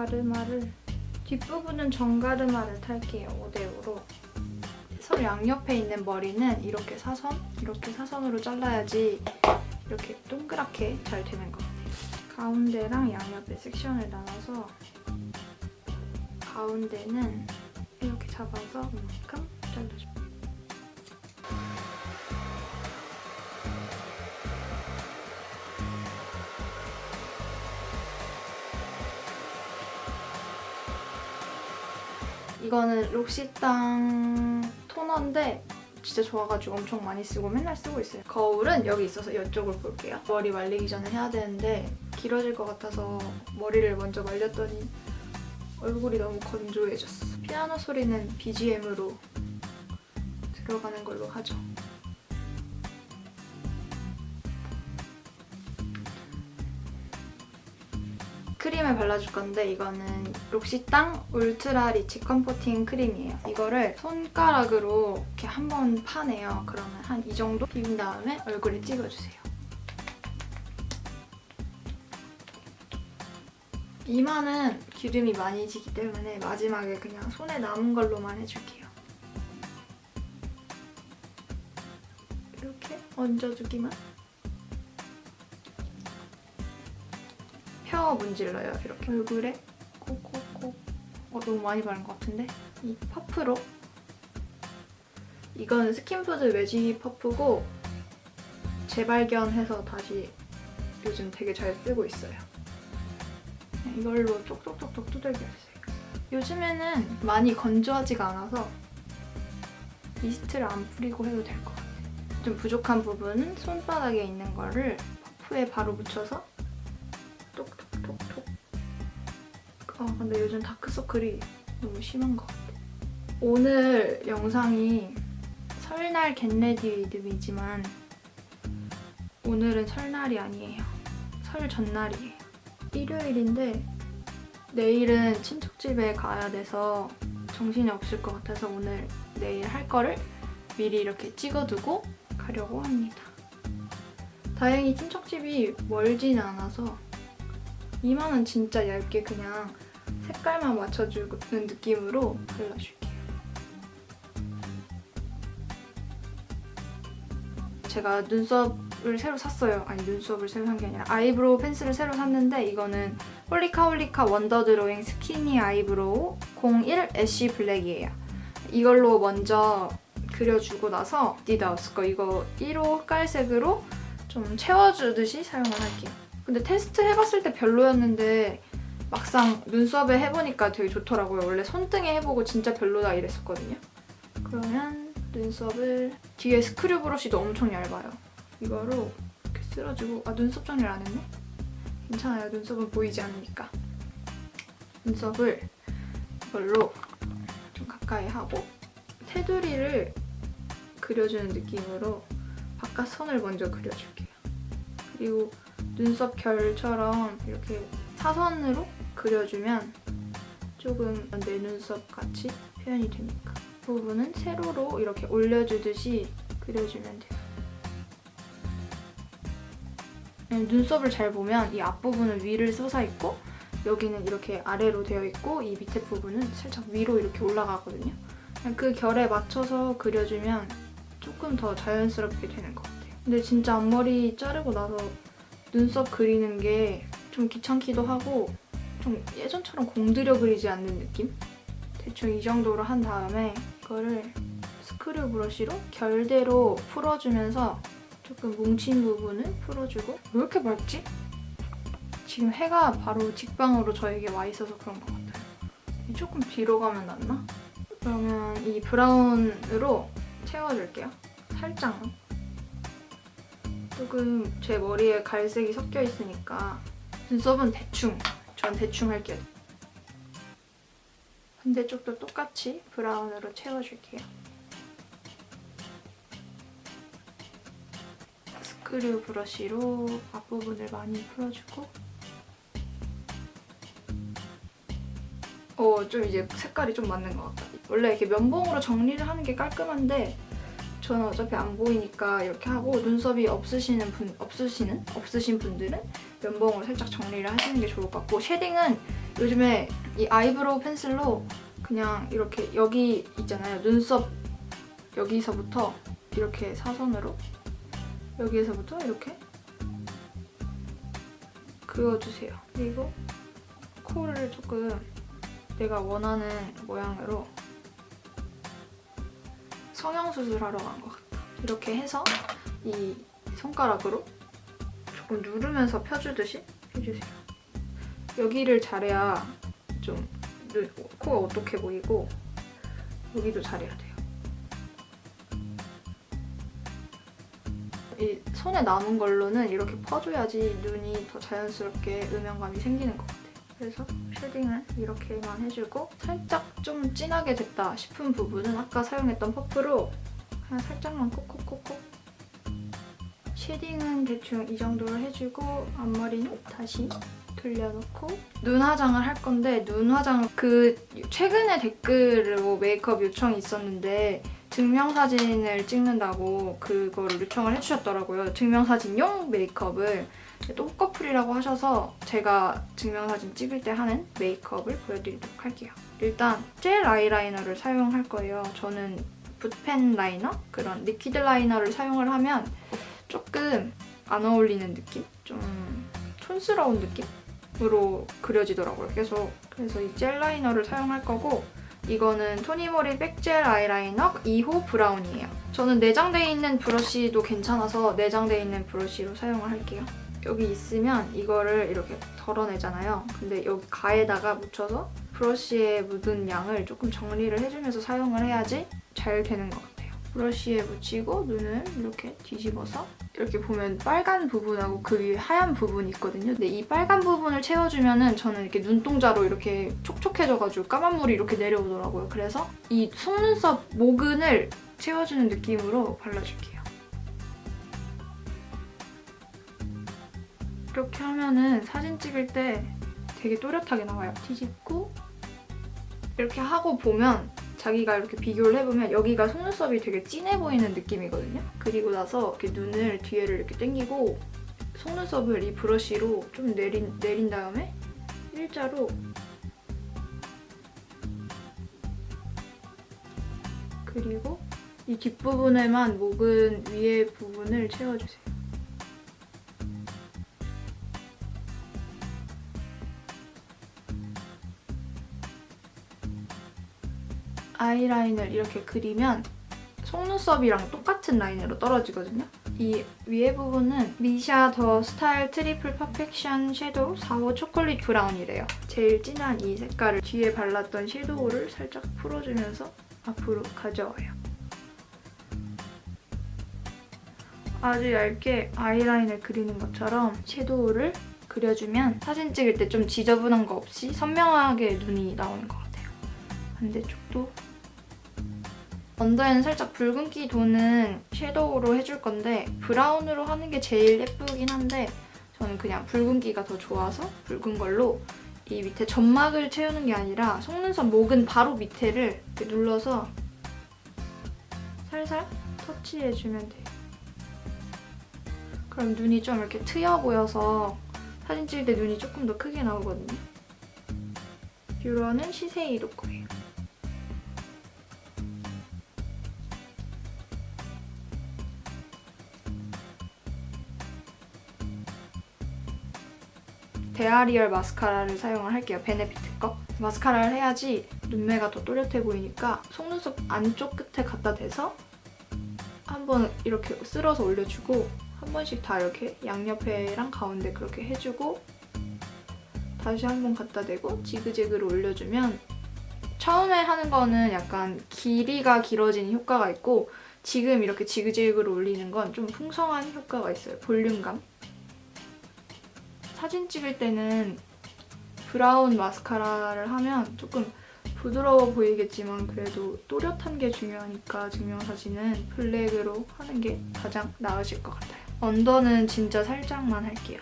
가르마를 뒷부분은 정가르마를 탈게요. 5대5로. 손 양옆에 있는 머리는 이렇게 사선, 이렇게 사선으로 잘라야지 이렇게 동그랗게 잘 되는 것 같아요. 가운데랑 양옆에 섹션을 나눠서 가운데는 이렇게 잡아서 이만큼 잘라줘요. 이거는 록시땅 토너인데 진짜 좋아가지고 엄청 많이 쓰고 맨날 쓰고 있어요. 거울은 여기 있어서 이쪽을 볼게요. 머리 말리기 전에 해야 되는데 길어질 것 같아서 머리를 먼저 말렸더니 얼굴이 너무 건조해졌어. 피아노 소리는 BGM으로 들어가는 걸로 하죠. 크림을 발라줄 건데 이거는 록시땅 울트라 리치 컴포팅 크림이에요. 이거를 손가락으로 이렇게 한번 파내요. 그러면 한 이 정도 비빈 다음에 얼굴에 찍어주세요. 이마는 기름이 많이 지기 때문에 마지막에 그냥 손에 남은 걸로만 해줄게요. 이렇게 얹어주기만. 펴 문질러요. 이렇게 얼굴에 콕콕콕. 어, 너무 많이 바른 것 같은데? 이 퍼프로. 이건 스킨푸드 매직 퍼프고 재발견해서 다시 요즘 되게 잘 쓰고 있어요. 그냥 이걸로 쪽쪽쪽쪽 두들겨주세요. 요즘에는 많이 건조하지가 않아서 미스트를 안 뿌리고 해도 될 것 같아요. 좀 부족한 부분은 손바닥에 있는 거를 퍼프에 바로 묻혀서 아 근데 요즘 다크서클이 너무 심한 것 같아. 오늘 영상이 설날 겟레디 리듬이지만 오늘은 설날이 아니에요. 설 전날이에요. 일요일인데 내일은 친척집에 가야 돼서 정신이 없을 것 같아서 오늘 내일 할 거를 미리 이렇게 찍어두고 가려고 합니다. 다행히 친척집이 멀진 않아서 이마는 진짜 얇게 그냥 색깔만 맞춰주는 느낌으로 발라줄게요. 제가 눈썹을 새로 샀어요. 아니 눈썹을 새로 산 게 아니라 아이브로우 펜슬을 새로 샀는데 이거는 홀리카 홀리카 원더 드로잉 스키니 아이브로우 01 애쉬 블랙이에요. 이걸로 먼저 그려주고 나서 디다우스 거 이거 1호 깔색으로 좀 채워주듯이 사용을 할게요. 근데 테스트 해봤을 때 별로였는데 막상 눈썹에 해보니까 되게 좋더라고요. 원래 손등에 해보고 진짜 별로다 이랬었거든요. 그러면 눈썹을 뒤에 스크류 브러쉬도 엄청 얇아요. 이거로 이렇게 쓸어주고 아 눈썹 정리를 안 했네? 괜찮아요. 눈썹은 보이지 않으니까. 눈썹을 이걸로 좀 가까이 하고 테두리를 그려주는 느낌으로 바깥 선을 먼저 그려줄게요. 그리고 눈썹 결처럼 이렇게 사선으로 그려주면 조금 내 눈썹 같이 표현이 되니까 그 부분은 세로로 이렇게 올려주듯이 그려주면 돼요. 눈썹을 잘 보면 이 앞부분은 위를 솟아 있고 여기는 이렇게 아래로 되어 있고 이 밑에 부분은 살짝 위로 이렇게 올라가거든요. 그 결에 맞춰서 그려주면 조금 더 자연스럽게 되는 것 같아요. 근데 진짜 앞머리 자르고 나서 눈썹 그리는 게 좀 귀찮기도 하고 좀 예전처럼 공들여 그리지 않는 느낌? 대충 이 정도로 한 다음에 이거를 스크류 브러쉬로 결대로 풀어주면서 조금 뭉친 부분을 풀어주고 왜 이렇게 밝지? 지금 해가 바로 직방으로 저에게 와 있어서 그런 것 같아요. 조금 뒤로 가면 낫나? 그러면 이 브라운으로 채워줄게요. 살짝만. 조금 제 머리에 갈색이 섞여 있으니까 눈썹은 대충, 전 대충 할게요. 반대쪽도 똑같이 브라운으로 채워줄게요. 스크류 브러쉬로 앞부분을 많이 풀어주고 어, 좀 이제 색깔이 좀 맞는 것 같다. 원래 이렇게 면봉으로 정리를 하는 게 깔끔한데 저는 어차피 안 보이니까 이렇게 하고 눈썹이 없으시는 분 없으시는 없으신 분들은 면봉으로 살짝 정리를 하시는 게 좋을 것 같고 쉐딩은 요즘에 이 아이브로우 펜슬로 그냥 이렇게 여기 있잖아요. 눈썹 여기서부터 이렇게 사선으로 여기에서부터 이렇게 그어주세요. 그리고 코를 조금 내가 원하는 모양으로 성형수술하러 간 것 같아. 이렇게 해서 이 손가락으로 조금 누르면서 펴주듯이 해주세요. 여기를 잘해야 좀 눈- 코가 어떻게 보이고 여기도 잘해야 돼요. 이 손에 남은 걸로는 이렇게 퍼줘야지 눈이 더 자연스럽게 음영감이 생기는 것 같아요. 그래서 쉐딩을 이렇게만 해주고 살짝 좀 진하게 됐다 싶은 부분은 아까 사용했던 퍼프로 그냥 살짝만 콕콕콕콕 쉐딩은 대충 이 정도로 해주고 앞머리는 다시 돌려놓고 눈 화장을 할 건데 눈 화장을 그 최근에 댓글로 메이크업 요청이 있었는데 증명사진을 찍는다고 그거를 요청을 해주셨더라고요. 증명사진용 메이크업을 또 호커플이라고 하셔서 제가 증명사진 찍을 때 하는 메이크업을 보여드리도록 할게요. 일단 젤 아이라이너를 사용할 거예요. 저는 붓펜 라이너? 그런 리퀴드 라이너를 사용을 하면 조금 안 어울리는 느낌? 좀 촌스러운 느낌으로 그려지더라고요. 계속 그래서 이 젤 라이너를 사용할 거고 이거는 토니모리 백젤 아이라이너 2호 브라운이에요. 저는 내장되어 있는 브러쉬도 괜찮아서 내장되어 있는 브러쉬로 사용을 할게요. 여기 있으면 이거를 이렇게 덜어내잖아요. 근데 여기 가에다가 묻혀서 브러쉬에 묻은 양을 조금 정리를 해주면서 사용을 해야지 잘 되는 것 같아요. 브러쉬에 묻히고 눈을 이렇게 뒤집어서 이렇게 보면 빨간 부분하고 그 위에 하얀 부분이 있거든요. 근데 이 빨간 부분을 채워주면은 저는 이렇게 눈동자로 이렇게 촉촉해져가지고 까만 물이 이렇게 내려오더라고요. 그래서 이 속눈썹 모근을 채워주는 느낌으로 발라줄게요. 이렇게 하면은 사진 찍을 때 되게 또렷하게 나와요. 뒤집고 이렇게 하고 보면 자기가 이렇게 비교를 해보면 여기가 속눈썹이 되게 진해 보이는 느낌이거든요. 그리고 나서 이렇게 눈을 뒤에를 이렇게 당기고 속눈썹을 이 브러쉬로 좀 내린, 내린 다음에 일자로 그리고 이 뒷부분에만 목은 위에 부분을 채워주세요. 아이라인을 이렇게 그리면 속눈썹이랑 똑같은 라인으로 떨어지거든요. 이 위에 부분은 미샤 더 스타일 트리플 퍼펙션 섀도우 4호 초콜릿 브라운이래요. 제일 진한 이 색깔을 뒤에 발랐던 섀도우를 살짝 풀어주면서 앞으로 가져와요. 아주 얇게 아이라인을 그리는 것처럼 섀도우를 그려주면 사진 찍을 때 좀 지저분한 거 없이 선명하게 눈이 나오는 것 같아요. 반대쪽도 언더에는 살짝 붉은기 도는 섀도우로 해줄 건데 브라운으로 하는 게 제일 예쁘긴 한데 저는 그냥 붉은기가 더 좋아서 붉은 걸로 이 밑에 점막을 채우는 게 아니라 속눈썹 목은 바로 밑에를 눌러서 살살 터치해주면 돼요. 그럼 눈이 좀 이렇게 트여 보여서 사진 찍을 때 눈이 조금 더 크게 나오거든요. 뷰러는 시세이도 거예요. 데아리얼 마스카라를 사용을 할게요. 베네피트 거. 마스카라를 해야지 눈매가 더 또렷해 보이니까 속눈썹 안쪽 끝에 갖다 대서 한번 이렇게 쓸어서 올려주고 한 번씩 다 이렇게 양옆에랑 가운데 그렇게 해주고 다시 한 번 갖다 대고 지그재그로 올려주면 처음에 하는 거는 약간 길이가 길어지는 효과가 있고 지금 이렇게 지그재그로 올리는 건 좀 풍성한 효과가 있어요. 볼륨감. 사진 찍을 때는 브라운 마스카라를 하면 조금 부드러워 보이겠지만 그래도 또렷한 게 중요하니까 증명사진은 블랙으로 하는 게 가장 나으실 것 같아요. 언더는 진짜 살짝만 할게요.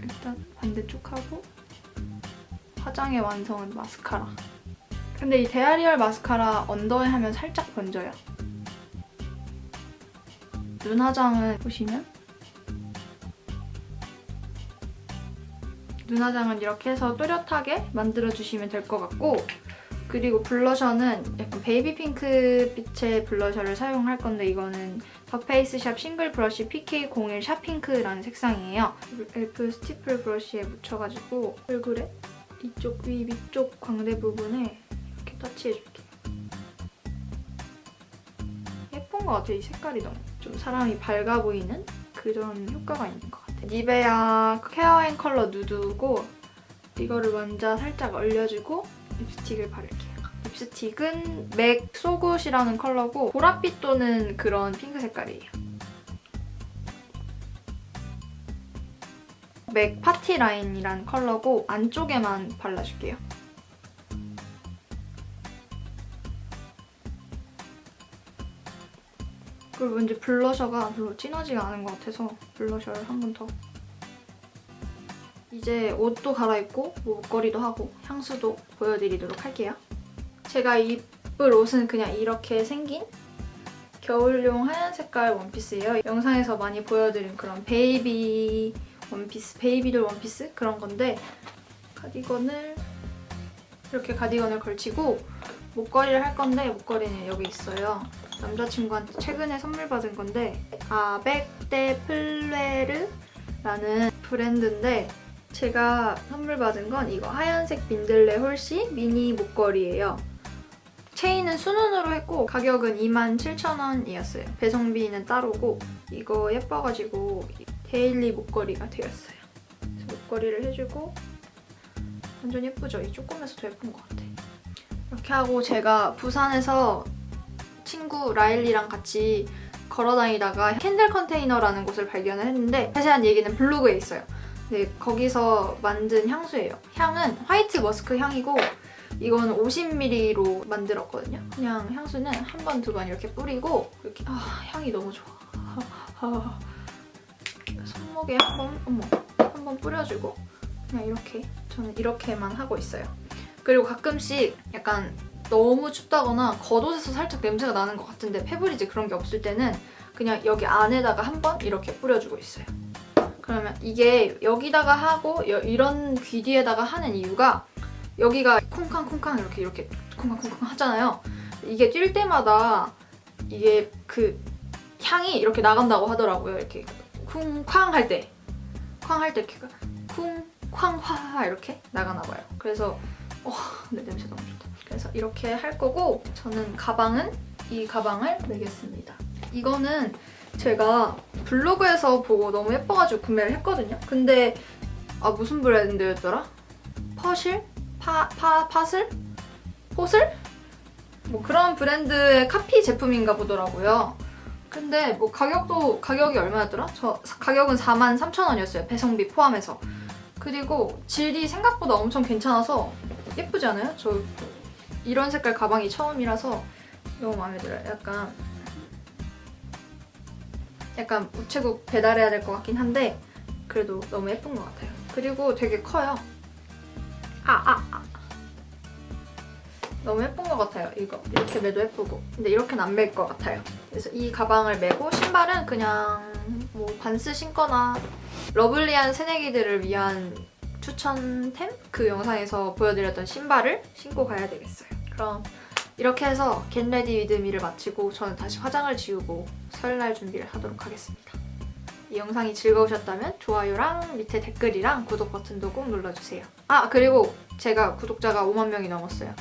일단 반대쪽 하고 화장의 완성은 마스카라. 근데 이 데아리얼 마스카라 언더에 하면 살짝 번져요. 눈 화장은 보시면 눈화장은 이렇게 해서 또렷하게 만들어주시면 될 것 같고 그리고 블러셔는 약간 베이비 핑크 빛의 블러셔를 사용할 건데 이거는 더 페이스샵 싱글 브러쉬 PK01 샤핑크라는 색상이에요. 엘프 스티플 브러쉬에 묻혀가지고 얼굴에 이쪽 위 위쪽 광대 부분에 이렇게 터치해줄게요. 예쁜 것 같아요. 이 색깔이 너무 좀 사람이 밝아 보이는 그런 효과가 있는 것 같아요. 니베아 케어 앤 컬러 누드고 이거를 먼저 살짝 얼려주고 립스틱을 바를게요. 립스틱은 맥 소굿이라는 컬러고 보랏빛 도는 그런 핑크 색깔이에요. 맥 파티 라인이란 컬러고 안쪽에만 발라줄게요. 그리고 왠지 블러셔가 별로 진하지가 않은 것 같아서 블러셔를 한 번 더. 이제 옷도 갈아입고 뭐 목걸이도 하고 향수도 보여드리도록 할게요. 제가 입을 옷은 그냥 이렇게 생긴 겨울용 하얀 색깔 원피스예요. 영상에서 많이 보여드린 그런 베이비 원피스, 베이비돌 원피스 그런 건데 가디건을 이렇게 가디건을 걸치고 목걸이를 할 건데 목걸이는 여기 있어요. 남자친구한테 최근에 선물 받은 건데 아백데 플레르라는 브랜드인데 제가 선물 받은 건 이거 하얀색 민들레 홀씨 미니 목걸이에요. 체인은 순운으로 했고 가격은 27,000원이었어요. 배송비는 따로고 이거 예뻐가지고 데일리 목걸이가 되었어요. 그래서 목걸이를 해주고 완전 예쁘죠? 이 조금해서 더 예쁜 것 같아. 이렇게 하고 제가 부산에서 친구 라일리랑 같이 걸어다니다가 캔들 컨테이너라는 곳을 발견을 했는데 자세한 얘기는 블로그에 있어요. 네, 거기서 만든 향수예요. 향은 화이트 머스크 향이고 이건 50ml로 만들었거든요. 그냥 향수는 한 번, 두 번 이렇게 뿌리고 이렇게 아, 향이 너무 좋아. 아, 손목에 한 번, 어머, 한 번 뿌려주고 그냥 이렇게 저는 이렇게만 하고 있어요. 그리고 가끔씩 약간 너무 춥다거나 겉옷에서 살짝 냄새가 나는 것 같은데 페브리즈 그런 게 없을 때는 그냥 여기 안에다가 한 번 이렇게 뿌려주고 있어요. 그러면 이게 여기다가 하고 여- 이런 귀 뒤에다가 하는 이유가 여기가 쿵쾅쿵쾅 이렇게 이렇게 쿵쾅쿵쾅 하잖아요. 이게 뛸 때마다 이게 그 향이 이렇게 나간다고 하더라고요. 이렇게 쿵쾅 할 때, 쾅 할 때 이렇게 쿵쾅 화 이렇게 나가나 봐요. 그래서 와, 내 냄새 너무 좋다. 그래서 이렇게 할 거고 저는 가방은 이 가방을 매겠습니다. 이거는 제가 블로그에서 보고 너무 예뻐가지고 구매를 했거든요. 근데 아 무슨 브랜드였더라? 퍼실? 파, 파, 파슬? 포슬? 뭐 그런 브랜드의 카피 제품인가 보더라고요. 근데 뭐 가격도 가격이 얼마였더라? 저 가격은 43,000원이었어요. 배송비 포함해서. 그리고 질이 생각보다 엄청 괜찮아서 예쁘지 않아요? 저 이런 색깔 가방이 처음이라서 너무 마음에 들어요. 약간 약간 우체국 배달해야 될 것 같긴 한데 그래도 너무 예쁜 것 같아요. 그리고 되게 커요. 아, 아, 아. 너무 예쁜 것 같아요. 이거 이렇게 매도 예쁘고 근데 이렇게는 안맬것 같아요. 그래서 이 가방을 메고 신발은 그냥 뭐 반스 신거나 러블리한 새내기들을 위한 추천템? 그 영상에서 보여드렸던 신발을 신고 가야 되겠어요. 그럼 이렇게 해서 겟레디 위드미를 마치고 저는 다시 화장을 지우고 설날 준비를 하도록 하겠습니다. 이 영상이 즐거우셨다면 좋아요랑 밑에 댓글이랑 구독 버튼도 꼭 눌러주세요. 아 그리고 제가 구독자가 5만 명이 넘었어요.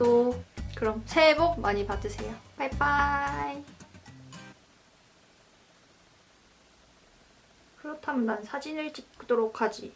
또 그럼 새해 복 많이 받으세요. 바이바이. 그렇다면 난 사진을 찍도록 하지.